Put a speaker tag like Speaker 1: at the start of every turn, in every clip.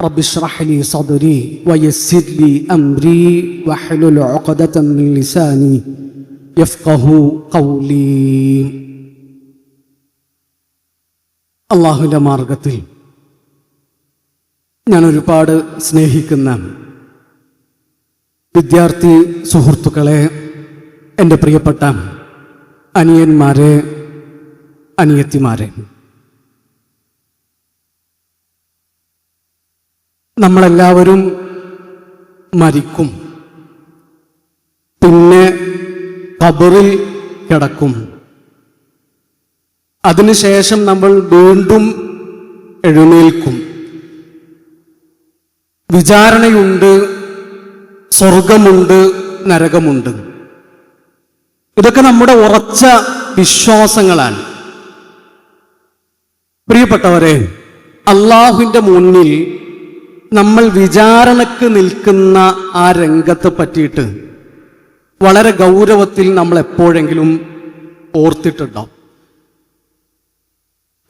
Speaker 1: رب اشرح لي صدري ويسر لي أمري واحلل عقدة من لساني يفقه قولي അള്ളാഹുവിൻ്റെ മാർഗത്തിൽ ഞാൻ ഒരുപാട് സ്നേഹിക്കുന്ന വിദ്യാർത്ഥി സുഹൃത്തുക്കളെ എൻ്റെ പ്രിയപ്പെട്ട അനിയന്മാരെ അനിയത്തിമാരെ നമ്മളെല്ലാവരും മരിക്കും. പിന്നെ കബറിൽ കിടക്കും. അതിനുശേഷം നമ്മൾ വീണ്ടും എഴുന്നേൽക്കും. വിചാരണയുണ്ട് സ്വർഗമുണ്ട് നരകമുണ്ട്. ഇതൊക്കെ നമ്മുടെ ഉറച്ച വിശ്വാസങ്ങളാണ്. പ്രിയപ്പെട്ടവരെ അള്ളാഹുവിന്റെ മുന്നിൽ നമ്മൾ വിചാരണക്ക് നിൽക്കുന്ന ആ രംഗത്തെ പറ്റിയിട്ട് വളരെ ഗൗരവത്തിൽ നമ്മൾ എപ്പോഴെങ്കിലും ഓർത്തിട്ടുണ്ടോ?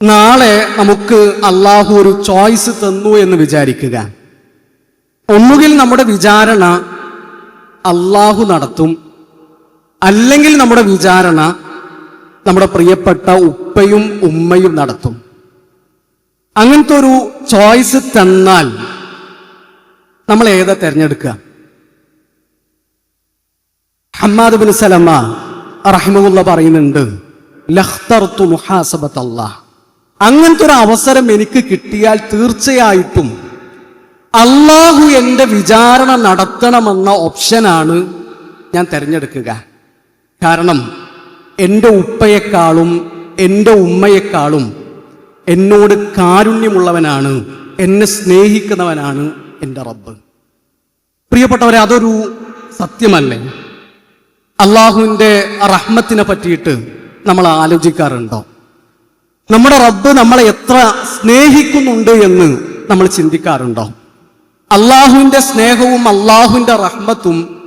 Speaker 1: നാളെ നമുക്ക് അള്ളാഹു ഒരു ചോയ്സ് തന്നു എന്ന് വിചാരിക്കുക. ഒന്നുകിൽ നമ്മുടെ വിചാരണ അള്ളാഹു നടത്തും. അല്ലെങ്കിൽ നമ്മുടെ വിചാരണ നമ്മുടെ പ്രിയപ്പെട്ട ഉപ്പയും ഉമ്മയും നടത്തും. അങ്ങനത്തെ ഒരു ചോയ്സ് തന്നാൽ നമ്മൾ ഏതാ തിരഞ്ഞെടുക്കുക? ഹമ്മാദ് ബിൻ സലമ റഹിമുള്ള പറയുന്നുണ്ട് ലഖ്തർത്തു മുഹാസബത്ത് അള്ളാഹ് അങ്ങനത്തെ ഒരു അവസരം എനിക്ക് കിട്ടിയാൽ തീർച്ചയായിട്ടും അള്ളാഹു എന്റെ വിചാരണ നടത്തണമെന്ന ഓപ്ഷനാണ് ഞാൻ തിരഞ്ഞെടുക്കുക. കാരണം എന്റെ ഉപ്പയെക്കാളും എന്റെ ഉമ്മയെക്കാളും എന്നോട് കാരുണ്യമുള്ളവനാണ് എന്നെ സ്നേഹിക്കുന്നവനാണ് എന്റെ റബ്ബ്. പ്രിയപ്പെട്ടവരെ അതൊരു സത്യമല്ലേ? അള്ളാഹുവിന്റെ റഹ്മത്തിനെ പറ്റിയിട്ട് നമ്മൾ ആലോചിക്കാറുണ്ടോ? നമ്മുടെ റബ്ബ് നമ്മളെ എത്ര സ്നേഹിക്കുന്നുണ്ട് എന്ന് നമ്മൾ ചിന്തിക്കാറുണ്ടോ? അള്ളാഹുവിന്റെ സ്നേഹവും അള്ളാഹുവിന്റെ റഹ്മത്തും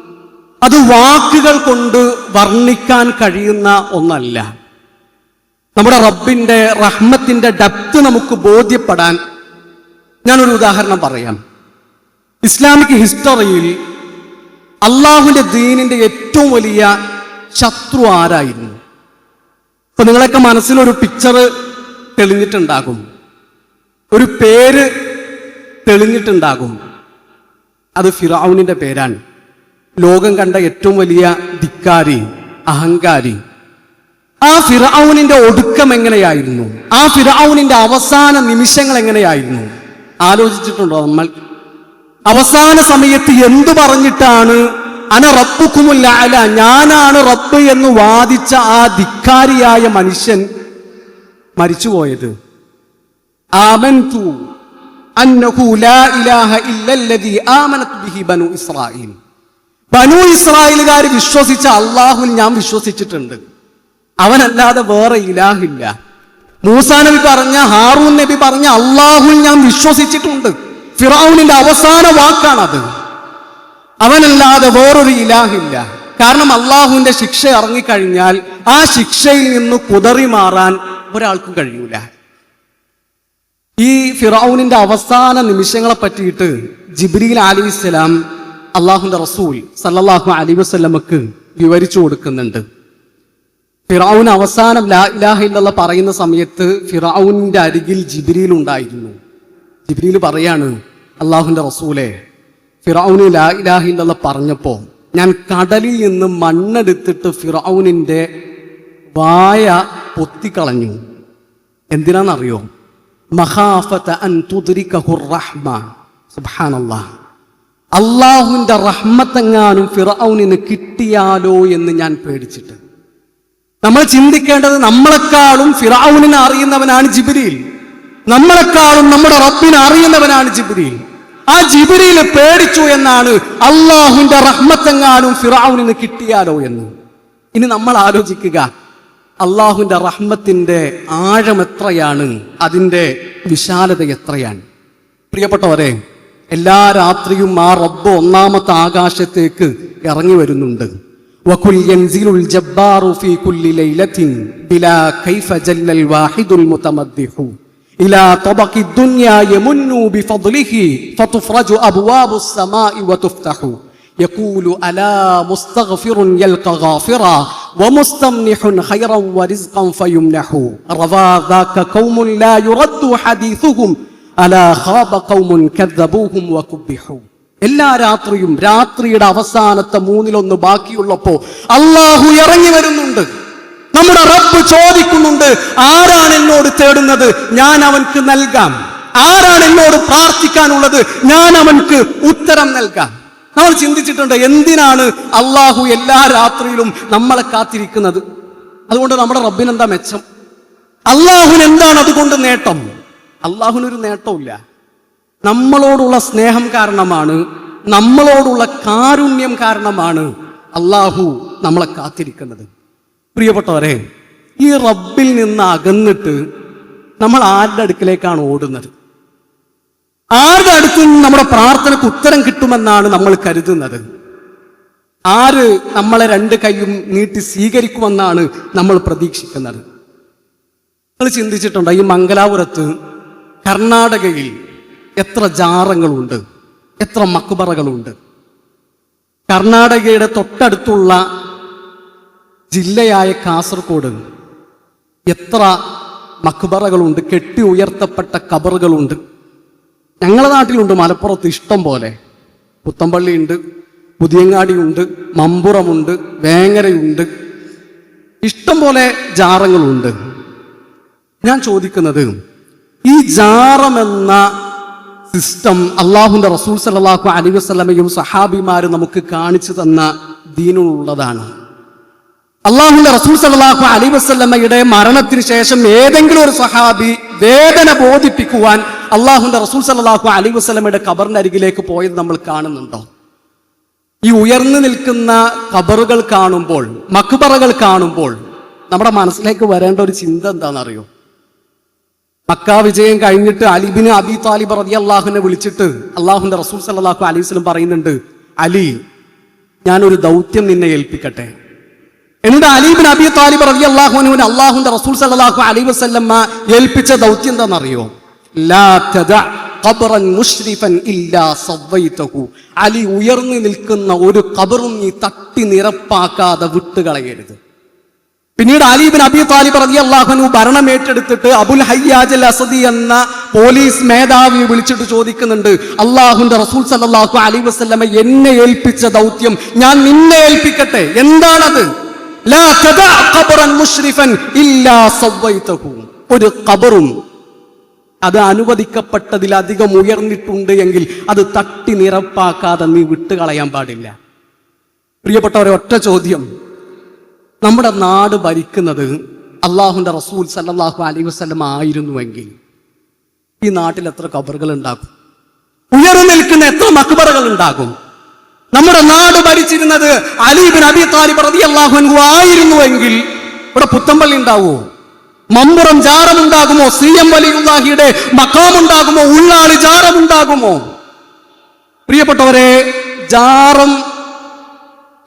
Speaker 1: അത് വാക്കുകൾ കൊണ്ട് വർണിക്കാൻ കഴിയുന്ന ഒന്നല്ല. നമ്മുടെ റബ്ബിന്റെ റഹ്മത്തിന്റെ ഡെപ്ത് നമുക്ക് ബോധ്യപ്പെടാൻ ഞാനൊരു ഉദാഹരണം പറയാം. ഇസ്ലാമിക് ഹിസ്റ്ററിയിൽ അള്ളാഹുവിന്റെ ദീനിന്റെ ഏറ്റവും വലിയ ശത്രു ആരായിരുന്നു? ഇപ്പൊ നിങ്ങളൊക്കെ മനസ്സിലൊരു പിക്ചർ തെളിഞ്ഞിട്ടുണ്ടാകും. ഒരു പേര് തെളിഞ്ഞിട്ടുണ്ടാകും. അത് ഫിറാവുനിന്റെ പേരാണ്. ലോകം കണ്ട ഏറ്റവും വലിയ ധിക്കാരി അഹങ്കാരി. ആ ഫിറാവുനിന്റെ ഒടുക്കം എങ്ങനെയായിരുന്നു? ആ ഫിറാവുനിന്റെ അവസാന നിമിഷങ്ങൾ എങ്ങനെയായിരുന്നു? ആലോചിച്ചിട്ടുണ്ടോ നമ്മൾ? അവസാന സമയത്ത് എന്തു പറഞ്ഞിട്ടാണ്? അന റബ്ബുക്കുമുല്ല അല ഞാനാണ് റബ്ബ് എന്ന് വാദിച്ച ആ ധിക്കാരിയായ മനുഷ്യൻ മരിച്ചുപോയത്. ലാ ഇലാഹ ഇല്ലല്ലദീ ബിഹി ബനു ഇസ്രായീൽ. ഇസ്രായേലുകാർ വിശ്വസിച്ച അള്ളാഹുൽ ഞാൻ വിശ്വസിച്ചിട്ടുണ്ട്. അവനല്ലാതെ വേറെ ഇലാഹില്ല. മൂസാ നബി പറഞ്ഞ ഹാറൂൻ നബി പറഞ്ഞ അള്ളാഹുൽ ഞാൻ വിശ്വസിച്ചിട്ടുണ്ട്. ഫിറൌനിന്റെ അവസാന വാക്കാണത്. അവനല്ലാതെ വേറൊരു ഇലാഹില്ല. കാരണം അള്ളാഹുവിന്റെ ശിക്ഷ ഇറങ്ങിക്കഴിഞ്ഞാൽ ആ ശിക്ഷയിൽ നിന്ന് കുതറി മാറാൻ ഒരാൾക്കും കഴിയൂല. ഈ ഫിറൌനിന്റെ അവസാന നിമിഷങ്ങളെ പറ്റിയിട്ട് ജിബ്രീൽ അലി ഇസ്ലാം അള്ളാഹുന്റെ റസൂൽ സല്ലാഹു അലി വസ്ലമക്ക് വിവരിച്ചു കൊടുക്കുന്നുണ്ട്. ഫിറൌൻ അവസാനം ലാ ഇലാഹ പറയുന്ന സമയത്ത് ഫിറൌനിന്റെ അരികിൽ ജിബ്രീൽ ഉണ്ടായിരുന്നു. ജിബ്രീൽ പറയാണ് അള്ളാഹുന്റെ റസൂലെ ഫിറൌന് ലാ ഇലാഹ ഇല്ലല്ലാഹ് പറഞ്ഞപ്പോ ഞാൻ കടലിൽ നിന്ന് മണ്ണെടുത്തിട്ട് ഫിറൌനിന്റെ വായ പൊത്തിക്കളഞ്ഞു. എന്തിനാണെന്നറിയോ മഹാഫത അൻ റഹ്മത്തെങ്ങാനും ഫിറൌനിന് കിട്ടിയാലോ എന്ന് ഞാൻ പേടിച്ചിട്ട്. നമ്മൾ ചിന്തിക്കേണ്ടത് നമ്മളെക്കാളും ഫിറൌനിനെ അറിയുന്നവനാണ് ജിബ്രീൽ. നമ്മളെക്കാളും നമ്മുടെ റബ്ബിനെ അറിയുന്നവനാണ് ജിബ്രീൽ. ആ ജിബിരിയിൽ പേടിച്ചു എന്നാണ് അള്ളാഹുവിന്റെ റഹ്മത്തെങ്ങാനും ഫിറാവുനിന്ന് കിട്ടിയാലോ എന്ന്. ഇനി നമ്മൾ ആലോചിക്കുക അള്ളാഹുവിന്റെ റഹ്മത്തിന്റെ ആഴം എത്രയാണ്? അതിന്റെ വിശാലത എത്രയാണ്? പ്രിയപ്പെട്ടവരെ എല്ലാ രാത്രിയും ആ റബ്ബ് ഒന്നാമത്തെ ആകാശത്തേക്ക് ഇറങ്ങി വരുന്നുണ്ട്. ജബ്ബാറു ഫീ കുല്ലി ബിലാ കൈഫ ജല്ലൽ വാഹിദുൽ മുതമദ്ദിഹു. إلى طبق الدنيا يمن بفضله فتفرج أبواب السماء وتفتح يقول ألا مستغفر يلقى غافرا ومستمنح خيرا ورزقا فيمنح رضا ذاك قوم لا يرد حديثهم ألا خاب قوم كذبوهم وكبحوا എല്ലാ രാത്രിയും രാത്രിയുടെ അവസാനത്തെ മൂന്നിലൊന്ന് ബാക്കിയുള്ളപ്പോ അള്ളാഹു ഇറങ്ങി വരുന്നുണ്ട് നമ്മുടെ റബ്ബ് ചോദിക്കുന്നുണ്ട് ആരാണ് എന്നോട് തേടുന്നത്? ഞാൻ അവൻക്ക് നൽകാം. ആരാണ് എന്നോട് പ്രാർത്ഥിക്കാനുള്ളത്? ഞാൻ അവൻക്ക് ഉത്തരം നൽകാം. നമ്മൾ ചിന്തിച്ചിട്ടുണ്ട് എന്തിനാണ് അള്ളാഹു എല്ലാ രാത്രിയിലും നമ്മളെ കാത്തിരിക്കുന്നത്? അതുകൊണ്ട് നമ്മുടെ റബ്ബിനെന്താ മെച്ചം? അള്ളാഹുന് എന്താണ് അതുകൊണ്ട് നേട്ടം? അള്ളാഹുനൊരു നേട്ടമില്ല നമ്മളോടുള്ള സ്നേഹം കാരണമാണ് നമ്മളോടുള്ള കാരുണ്യം കാരണമാണ് അള്ളാഹു നമ്മളെ കാത്തിരിക്കുന്നത്. പ്രിയപ്പെട്ടവരെ ഈ റബ്ബിൽ നിന്ന് അകന്നിട്ട് നമ്മൾ ആരുടെ അടുക്കിലേക്കാണ് ഓടുന്നത്? ആരുടെ അടുത്ത് നിന്ന് നമ്മുടെ പ്രാർത്ഥനയ്ക്ക് ഉത്തരം കിട്ടുമെന്നാണ് നമ്മൾ കരുതുന്നത്? ആര് നമ്മളെ രണ്ട് കൈയും നീട്ടി സ്വീകരിക്കുമെന്നാണ് നമ്മൾ പ്രതീക്ഷിക്കുന്നത്? നിങ്ങൾ ചിന്തിച്ചിട്ടുണ്ട് ഈ മംഗലാപുരത്ത് കർണാടകയിൽ എത്ര ജാറങ്ങളുണ്ട് എത്ര മക്ബറകളുണ്ട്? കർണാടകയുടെ തൊട്ടടുത്തുള്ള ജില്ലയായ കാസർഗോഡ് എത്ര മക്ബറകളുണ്ട് കെട്ടി ഉയർത്തപ്പെട്ട കബറുകളുണ്ട്. ഞങ്ങളുടെ നാട്ടിലുണ്ട് മലപ്പുറത്ത് ഇഷ്ടം പോലെ. പുത്തമ്പള്ളിയുണ്ട് പുതിയങ്ങാടിയുണ്ട് മമ്പുറമുണ്ട് വേങ്ങരയുണ്ട്. ഇഷ്ടം പോലെ ജാറങ്ങളുണ്ട്. ഞാൻ ചോദിക്കുന്നത് ഈ ജാറമെന്ന സിസ്റ്റം അള്ളാഹുന്റെ റസൂൽ സലാഹു അലി വസ്ലമയും സഹാബിമാരും നമുക്ക് കാണിച്ചു തന്ന ദീനുള്ളതാണ്. അള്ളാഹുന്റെ റസൂൽ സല്ലാഹു അലി വസ്ലമയുടെ മരണത്തിന് ശേഷം ഏതെങ്കിലും ഒരു സഹാബി വേദന ബോധിപ്പിക്കുവാൻ അള്ളാഹുന്റെ റസൂൽ സല്ലാഹു അലി വസ്ലമയുടെ കബറിനരികിലേക്ക് പോയത് നമ്മൾ കാണുന്നുണ്ടോ? ഈ ഉയർന്നു നിൽക്കുന്ന ഖബറുകൾ കാണുമ്പോൾ മക്ബറകൾ കാണുമ്പോൾ നമ്മുടെ മനസ്സിലേക്ക് വരേണ്ട ഒരു ചിന്ത എന്താണെന്നറിയോ? മക്ക വിജയം കഴിഞ്ഞിട്ട് അലിബിന് അബി താലിബ് റതി അള്ളാഹുവിനെ വിളിച്ചിട്ട് അള്ളാഹുന്റെ റസൂൽ സല്ലാഹു അലൈഹി വസ്ലം പറയുന്നുണ്ട് അലി ഞാനൊരു ദൗത്യം നിന്നെ ഏൽപ്പിക്കട്ടെ. എന്നിട്ട് അലീബിൻ അബി താലിബ് റബി അള്ളാഹുനുവിന് അള്ളാഹുന്റെ റസൂൽ സല്ലാഹു അലൈഹി വസ്ല്ലമ്മ ഏൽപ്പിച്ച ദൗത്യം എന്താണെന്നറിയോ? അലി ഉയർന്നു നിൽക്കുന്ന ഒരു കബറും നീ തട്ടി നിരപ്പാക്കാതെ വിട്ടുകളയരുത് പിന്നീട് അലീബിൻ അബി താലിബ് റബി അള്ളാഹുനു ഭരണം ഏറ്റെടുത്തിട്ട് അബുൽ ഹയ്യാജ് അൽ അസദി എന്ന പോലീസ് മേധാവിയെ വിളിച്ചിട്ട് ചോദിക്കുന്നുണ്ട് അള്ളാഹുന്റെ റസൂൽ സല്ലാഹു അലൈ വസ്ലമ എന്നെ ഏൽപ്പിച്ച ദൗത്യം ഞാൻ നിന്നെ ഏൽപ്പിക്കട്ടെ? എന്താണത്? ഒരു കബറും അത് അനുവദിക്കപ്പെട്ടതിലധികം ഉയർന്നിട്ടുണ്ട് എങ്കിൽ അത് തട്ടി നിറപ്പാക്കാതെ നീ വിട്ടുകളയാൻ പാടില്ല. പ്രിയപ്പെട്ടവരെ ഒറ്റ ചോദ്യം. നമ്മുടെ നാട് ഭരിക്കുന്നത് അള്ളാഹുന്റെ റസൂൽ സല്ലാഹു അലൈ വസ്ലം ആയിരുന്നുവെങ്കിൽ ഈ നാട്ടിൽ എത്ര കബറുകൾ ഉണ്ടാകും? ഉയർന്നു നിൽക്കുന്ന എത്ര മക്ബറകൾ ഉണ്ടാകും? നമ്മുടെ നാട് ഭരിച്ചിരുന്നത് അലീബിൻ അബി താലിബ് റതി അള്ളാഹു ആയിരുന്നുവെങ്കിൽ ഇവിടെ പുത്തമ്പള്ളി ഉണ്ടാവുമോ? മമ്പുറം ജാറമുണ്ടാകുമോ? സി എം വലിയുല്ലാഹിയുടെ മക്കാമുണ്ടാകുമോ ഉള്ളാളി ജാറമുണ്ടാകുമോ? പ്രിയപ്പെട്ടവരെ ജാറം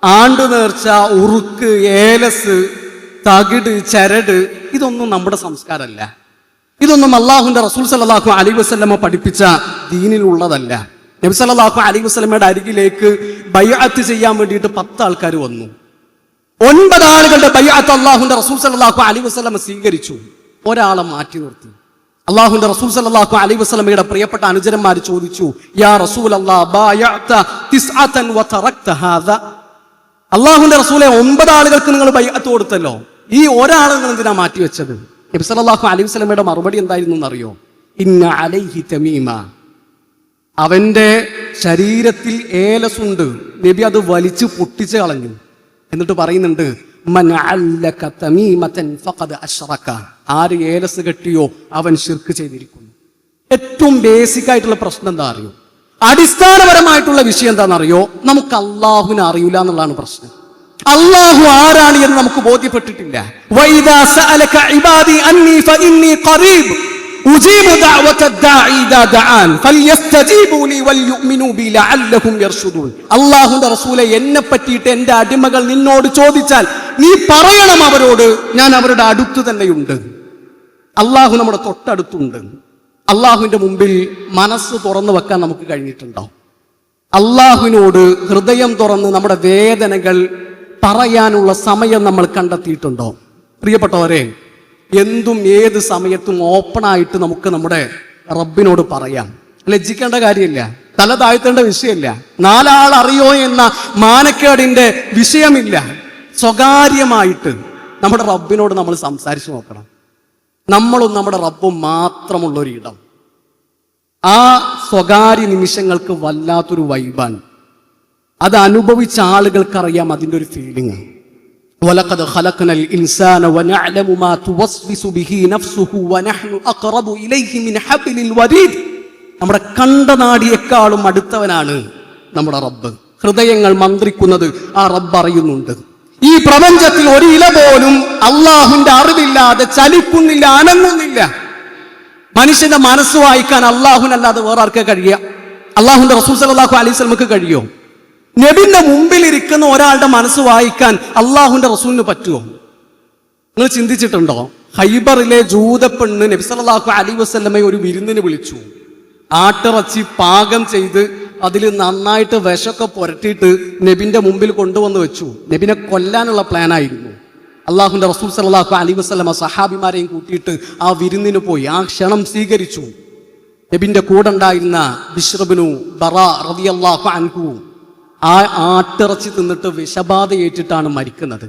Speaker 1: ആണ്ടു നേർച്ച ഉറുക്ക് ഏലസ് തകിട് ചരട് ഇതൊന്നും നമ്മുടെ സംസ്കാരമല്ല. ഇതൊന്നും അള്ളാഹുന്റെ റസൂൽ സല്ലാഹു അലി വസ്ലമ പഠിപ്പിച്ച ദീനിലുള്ളതല്ല. നബി സല്ലല്ലാഹു അലൈഹി വസ്ലമയുടെ അരികിലേക്ക് ബയ്യാത്ത് ചെയ്യാൻ വേണ്ടിയിട്ട് പത്ത് ആൾക്കാർ വന്നു. ഒൻപത് ആളുകളുടെ ബയ്യാത്ത് അള്ളാഹുന്റെ റസൂൽ സല്ലാഹു അലൈഹി വസ്ലമ സ്വീകരിച്ചു. ഒരാളെ മാറ്റി നിർത്തി. അള്ളാഹുന്റെ റസൂൽ സല്ലാഹു അലൈഹി വസ്ലമയുടെ പ്രിയപ്പെട്ട അനുചരന്മാർ ചോദിച്ചു യാ റസൂൽ അള്ളാഹുന്റെ റസൂലെ ഒമ്പത് ആളുകൾക്ക് നിങ്ങൾ ബൈഅത്ത് കൊടുത്തല്ലോ. ഈ ഒരാളെ നിങ്ങൾ എന്തിനാ മാറ്റി വെച്ചത്? സല്ലല്ലാഹു അലൈഹി വസല്ലമയുടെ മറുപടി എന്തായിരുന്നു എന്നറിയോ? ഇന്ന അലൈഹി തമീമ. അവന്റെ ശരീരത്തിൽ ഏലസുണ്ട്. നബി അത് വലിച്ചു പൊട്ടിച്ച് കളഞ്ഞു. എന്നിട്ട് പറയുന്നുണ്ട് ആര് ഏലസ് കെട്ടിയോ അവൻ ശിർക്ക് ചെയ്തിരിക്കുന്നു. ഏറ്റവും ബേസിക് ആയിട്ടുള്ള പ്രശ്നം എന്താ അറിയോ? അടിസ്ഥാനപരമായിട്ടുള്ള വിഷയം എന്താണെന്നറിയോ നമുക്ക് അള്ളാഹുവിനെ അറിയില്ല എന്നുള്ളതാണ് പ്രശ്നം. അള്ളാഹു ആരാണ് എന്ന് നമുക്ക് ബോധ്യപ്പെട്ടിട്ടില്ല. അല്ലാഹുവിന്റെ റസൂലെ എന്നെ പറ്റിയിട്ട് എന്റെ അടിമകൾ നിന്നോട് ചോദിച്ചാൽ നീ പറയണം അവരോട് ഞാൻ അവരുടെ അടുത്ത് തന്നെയുണ്ട്. അള്ളാഹു നമ്മുടെ തൊട്ടടുത്തുണ്ട്. അള്ളാഹുവിന്റെ മുമ്പിൽ മനസ്സ് തുറന്നു വെക്കാൻ നമുക്ക് കഴിഞ്ഞിട്ടുണ്ടോ? അള്ളാഹുവിനോട് ഹൃദയം തുറന്ന് നമ്മുടെ വേദനകൾ പറയാനുള്ള സമയം നമ്മൾ കണ്ടെത്തിയിട്ടുണ്ടോ? പ്രിയപ്പെട്ടവരെ എന്തും ഏത് സമയത്തും ഓപ്പണായിട്ട് നമുക്ക് നമ്മുടെ റബ്ബിനോട് പറയാം. ലജ്ജിക്കേണ്ട കാര്യമില്ല. തല താഴ്ത്തേണ്ട വിഷയമില്ല. നാലാൾ അറിയോ എന്ന മാനക്കേടിന്റെ വിഷയമില്ല. സ്വകാര്യമായിട്ട് നമ്മുടെ റബ്ബിനോട് നമ്മൾ സംസാരിച്ചു നോക്കണം. നമ്മളും നമ്മുടെ റബ്ബും മാത്രമുള്ള ഒരു ഇടം. ആ സ്വകാര്യ നിമിഷങ്ങൾക്ക് വല്ലാത്തൊരു വൈബാണ് അത് അനുഭവിച്ച ആളുകൾക്കറിയാം അതിന്റെ ഒരു ഫീലിംഗ് ولقد خلقنا الإنسان ونعلم ما توسوس به نفسه ونحن أقرب إليه من حبل الوريد നമ്മുടെ കണ്ടനാടിയേക്കാളും അടുത്തവനാണ് നമ്മുടെ റബ്ബ് ഹൃദയങ്ങൾ മന്ത്രിക്കുന്നത് ആ റബ്ബ് അറിയുന്നുണ്ട് ഈ പ്രപഞ്ചത്തിൽ ഒരു ഇല പോലും അള്ളാഹുവിന്റെ അറിവില്ലാതെ ചലിക്കുന്നില്ല അനങ്ങുന്നില്ല മനുഷ്യന്റെ മനസ്സ് വായിക്കാൻ അള്ളാഹുനല്ലാതെ വേറെ ആർക്കെ കഴിയുക അള്ളാഹുന്റെ റസൂൽ സലാഹു അലൈഹി സ്വലമക്ക് കഴിയോ നബിന്റെ മുമ്പിൽ ഇരിക്കുന്ന ഒരാളുടെ മനസ്സ് വായിക്കാൻ അള്ളാഹുന്റെ റസൂലിന് പറ്റുമോ? നിങ്ങൾ ചിന്തിച്ചിട്ടുണ്ടോ? ഹൈബറിലെ ജൂതപ്പെണ്ണ് നബി സല്ലല്ലാഹു അലൈഹി വസല്ലമയെ ഒരു വിരുന്നിന് വിളിച്ചു. ആട്ടിറച്ചി പാകം ചെയ്ത് അതിൽ നന്നായിട്ട് വിഷമൊക്കെ പുരട്ടിയിട്ട് നബിന്റെ മുമ്പിൽ കൊണ്ടുവന്ന് വെച്ചു. നബിനെ കൊല്ലാനുള്ള പ്ലാൻ ആയിരുന്നു അള്ളാഹുന്റെ റസൂൽ സല്ലല്ലാഹു അലി വസല്ലമ സഹാബിമാരെയും കൂട്ടിയിട്ട് ആ വിരുന്നിന് പോയി. ആ ക്ഷണം സ്വീകരിച്ചു. നബിന്റെ കൂടെ ഉണ്ടായിരുന്ന ബിഷ്റബിനു ബറ അള്ളാഹു അൻഹു ആ ആട്ടിറച്ചി തിന്നിട്ട് വിഷബാധ ഏറ്റിട്ടാണ് മരിക്കുന്നത്.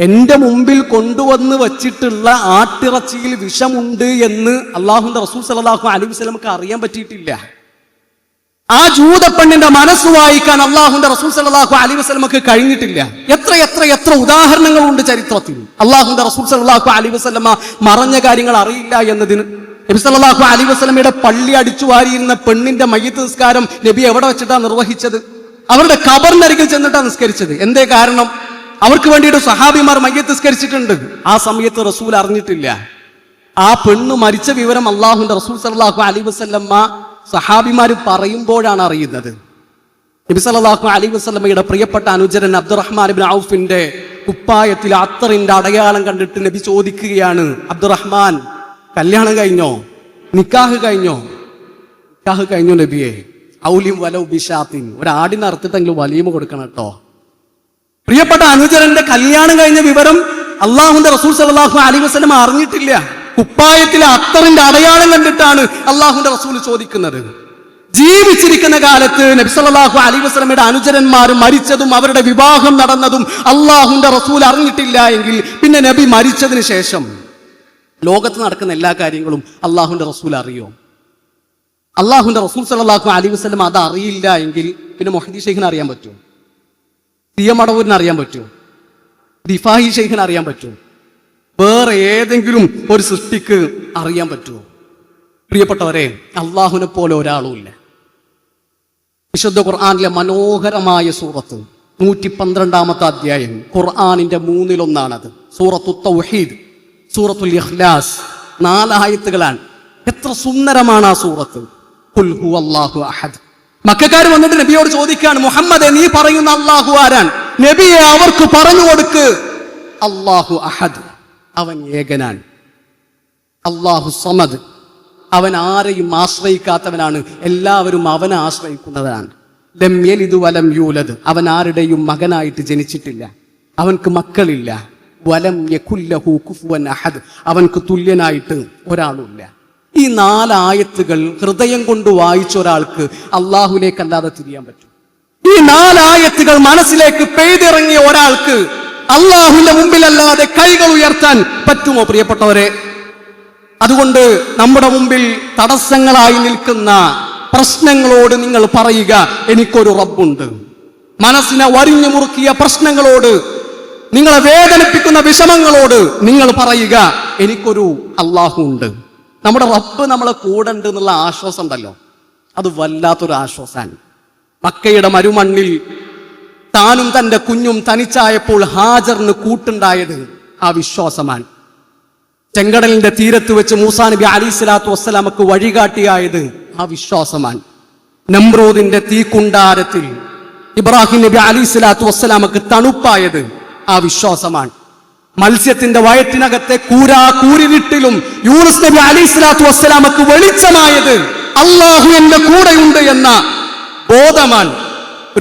Speaker 1: എന്റെ മുമ്പിൽ കൊണ്ടുവന്ന് വച്ചിട്ടുള്ള ആട്ടിറച്ചിയിൽ വിഷമുണ്ട് എന്ന് അള്ളാഹുന്റെ റസൂൽ സലാഹു അലൈഹി വസല്ലമക്ക് അറിയാൻ പറ്റിയിട്ടില്ല. ആ ജൂതപ്പെണ്ണിന്റെ മനസ്സ് വായിക്കാൻ അള്ളാഹുന്റെ റസൂൽ സലാഹു അലൈഹി വസ്ലമക്ക് കഴിഞ്ഞിട്ടില്ല. എത്ര എത്ര എത്ര ഉദാഹരണങ്ങളുണ്ട് ചരിത്രത്തിൽ. അള്ളാഹുന്റെ റസൂൽ സലാഹു അലൈഹി വസ്ലമ മറഞ്ഞ കാര്യങ്ങൾ അറിയില്ല എന്നതിന് നബി സല്ലല്ലാഹു അലൈഹി വസല്ലമയുടെ പള്ളി അടിച്ചു വാരിയിരുന്ന പെണ്ണിന്റെ മയ്യത്ത് നിസ്കാരം നബി എവിടെ വെച്ചിട്ടാണ് നിർവഹിച്ചത്? അവരുടെ കബറിനരികിൽ ചെന്നിട്ടാണ് നിസ്കരിച്ചത്. എന്തേ കാരണം? അവർക്ക് വേണ്ടിയിട്ട് സഹാബിമാർ മയ്യത്ത് നിസ്കരിച്ചിട്ടുണ്ട്. ആ സമയത്ത് റസൂൽ അറിഞ്ഞിട്ടില്ല. ആ പെണ്ണ് മരിച്ച വിവരം അള്ളാഹുന്റെ റസൂൽ സലാഹു അലി വസ്ല്ലമ്മ സഹാബിമാർ പറയുമ്പോഴാണ് അറിയുന്നത്. നബി സലാഹു അലി വസ്ലമ്മയുടെ പ്രിയപ്പെട്ട അനുചരൻ അബ്ദുറഹ്മാൻ ബിൻ ഔഫിന്റെ കുപ്പായത്തിൽ അത്തറിന്റെ അടയാളം കണ്ടിട്ട് നബി ചോദിക്കുകയാണ് അബ്ദുറഹ്മാൻ കല്യാണം കഴിഞ്ഞോ? നിക്കാഹ് കഴിഞ്ഞോ? നിക്കാഹ് കഴിഞ്ഞോ നബിയെ. ഔലിം വല ഉബിഷാത്തിൻ ഒരാടിന് അറുത്തിട്ടെങ്കിലും വലിയമ കൊടുക്കണം കേട്ടോ. പ്രിയപ്പെട്ട അനുചരന്റെ കല്യാണം കഴിഞ്ഞ വിവരം അള്ളാഹുന്റെ റസൂൽ സലാഹു അലൈഹി വസല്ലം അറിഞ്ഞിട്ടില്ല. കുപ്പായത്തിലെ അത്തറിന്റെ അടയാളം കണ്ടിട്ടാണ് അള്ളാഹുന്റെ റസൂൽ ചോദിക്കുന്നത്. ജീവിച്ചിരിക്കുന്ന കാലത്ത് നബി സല്ലല്ലാഹു അലൈഹി വസല്ലമയുടെ അനുചരന്മാർ മരിച്ചതും അവരുടെ വിവാഹം നടന്നതും അള്ളാഹുന്റെ റസൂൽ അറിഞ്ഞിട്ടില്ല എങ്കിൽ പിന്നെ നബി മരിച്ചതിന് ശേഷം. ലോകത്ത് നടക്കുന്ന എല്ലാ കാര്യങ്ങളും അള്ളാഹുന്റെ റസൂൽ അറിയോ? അള്ളാഹുന്റെ റസൂൽ സലാഹു അലി വസ്ലം അത് അറിയില്ല എങ്കിൽ പിന്നെ മൊഹദി ഷെയ്ഖിന് അറിയാൻ പറ്റുമോ സി എം അറിയാൻ പറ്റുമോ ദിഫാഹി ഷെയ്ഖിന് അറിയാൻ പറ്റുമോ വേറെ ഏതെങ്കിലും ഒരു സൃഷ്ടിക്ക് അറിയാൻ പറ്റുമോ പ്രിയപ്പെട്ടവരെ അള്ളാഹുനെ പോലെ ഒരാളുമില്ല. വിശുദ്ധ ഖുർആാനിലെ മനോഹരമായ സൂറത്ത് നൂറ്റി പന്ത്രണ്ടാമത്തെ അധ്യായം ഖുർആാനിന്റെ മൂന്നിലൊന്നാണത്. സൂറത്തു തൗഹീദ് സൂറത്തുൽ ഇഖ്ലാസ്. നാലായത്തുകളാണ് എത്ര സുന്ദരമാണ് ആ സൂറത്ത്. അഹദ്. മക്കാർ വന്നിട്ട് നബിയോട് ചോദിക്കാണ് മുഹമ്മദ് നീ പറയുന്ന അള്ളാഹു ആരാൻ നബിയെ അവർക്ക് പറഞ്ഞു കൊടുക്ക്. അള്ളാഹു അഹദ് അവൻ ഏകനാൻ അള്ളാഹു സമദ് അവൻ ആരെയും ആശ്രയിക്കാത്തവനാണ്. എല്ലാവരും അവനെ ആശ്രയിക്കുന്നവനാണ് ലം വലം യൂലത് അവൻ ആരുടെയും മകനായിട്ട് ജനിച്ചിട്ടില്ല. അവൻക്ക് മക്കളില്ല. വലം യകുല്ലഹു കുഫുവൻ അഹദ് അവൻക്ക് തുല്യനായിട്ട് ഒരാളുമില്ല ഈ നാലായത്തുകൾ ഹൃദയം കൊണ്ട് വായിച്ച ഒരാൾക്ക് അള്ളാഹുലേക്കല്ലാതെ തിരിയാൻ പറ്റും. ഈ നാലായത്തുകൾ മനസ്സിലേക്ക് പെയ്തിറങ്ങിയ ഒരാൾക്ക് അള്ളാഹുവിന്റെ മുമ്പിലല്ലാതെ കൈകൾ ഉയർത്താൻ പറ്റുമോ പ്രിയപ്പെട്ടവരെ? അതുകൊണ്ട് നമ്മുടെ മുമ്പിൽ തടസ്സങ്ങളായി നിൽക്കുന്ന പ്രശ്നങ്ങളോട് നിങ്ങൾ പറയുക എനിക്കൊരു റബ്ബുണ്ട്. മനസ്സിനെ വരിഞ്ഞു മുറുക്കിയ പ്രശ്നങ്ങളോട് നിങ്ങളെ വേദനിപ്പിക്കുന്ന വിഷമങ്ങളോട് നിങ്ങൾ പറയുക എനിക്കൊരു അള്ളാഹു ഉണ്ട് നമ്മുടെ റബ്ബ് നമ്മളെ കൂടെ ഉണ്ട് എന്നുള്ള ആശ്വാസം ഉണ്ടല്ലോ. അത് വല്ലാത്തൊരു ആശ്വാസാണ്. മക്കയുടെ മരുമണ്ണിൽ താനും തന്റെ കുഞ്ഞും തനിച്ചായപ്പോൾ ഹാജറിന് കൂട്ടുണ്ടായത് ആ വിശ്വാസമാണ്. ചെങ്കടലിന്റെ തീരത്ത് വെച്ച് മൂസാ നബി അലി സ്വലാത്തു വസ്സലാമക്ക് വഴികാട്ടിയായത് ആ വിശ്വാസമാണ്. നമ്രൂദിന്റെ തീക്കുണ്ടാരത്തിൽ ഇബ്രാഹിം നബി അലി സ്വലാത്തു വസ്സലാമക്ക് തണുപ്പായത് ആ വിശ്വാസമാണ്. മത്സ്യത്തിന്റെ വയറ്റിനകത്തെ കൂരാ കൂരിരുട്ടിലും യൂനുസ് നബി അലി സ്വലാത്തു വസ്സലാമക്ക് വെളിച്ചമായത് അള്ളാഹു എന്റെ കൂടെയുണ്ട് എന്ന ബോധമാൻ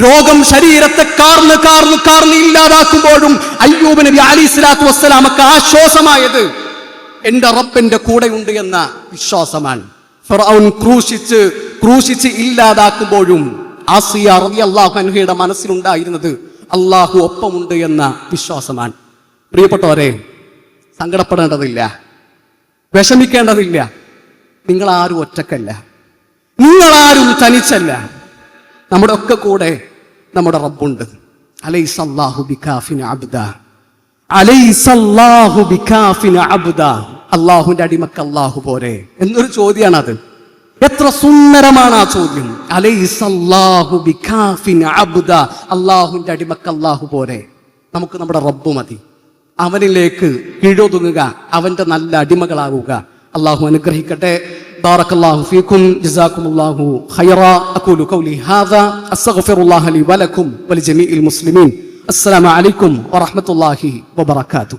Speaker 1: രോഗം ശരീരത്തെ കാർന്ന് കാർന്ന് കാർന്ന് ഇല്ലാതാക്കുമ്പോഴും അയ്യൂബ് നബി അലി സ്വലാത്തു വസ്സലാമക്ക് ആശ്വാസമായത് എന്റെ റബ്ബിന്റെ കൂടെയുണ്ട് എന്ന വിശ്വാസമാൻ. ഫിറൌൻ ക്രൂശിച്ച് ക്രൂശിച്ച് ഇല്ലാതാക്കുമ്പോഴും ആസിയ റബി അള്ളാഹു അൻഹയുടെ മനസ്സിലുണ്ടായിരുന്നത് അള്ളാഹു ഒപ്പമുണ്ട് എന്ന വിശ്വാസമാണ് പ്രിയപ്പെട്ടവരെ സങ്കടപ്പെടേണ്ടതില്ല. വിഷമിക്കേണ്ടതില്ല. നിങ്ങൾ ആരും ഒറ്റക്കല്ല. നിങ്ങളാരും തനിച്ചല്ല. നമ്മുടെ ഒക്കെ കൂടെ നമ്മുടെ റബ്ബുണ്ട്. അള്ളാഹുവിന്റെ അടിമക്ക് അള്ളാഹു പോരെ. എന്നൊരു ചോദ്യമാണ് അത് എത്ര സുന്ദരമാണ് ആ ചോദ്യം. അലൈസല്ലാഹു അബ്ദ. അടിമക്ക് അള്ളാഹു പോരെ. നമുക്ക് നമ്മുടെ റബ്ബ് മതി. അവനിലേക്ക് കീഴൊതുങ്ങുക അവന്റെ നല്ല അടിമകളാകുക അള്ളാഹു അനുഗ്രഹിക്കട്ടെ بارك الله فيكم جزاكم الله خيرا أقول قولي هذا أستغفر الله لي ولكم ولجميع المسلمين السلام عليكم ورحمة الله وبركاته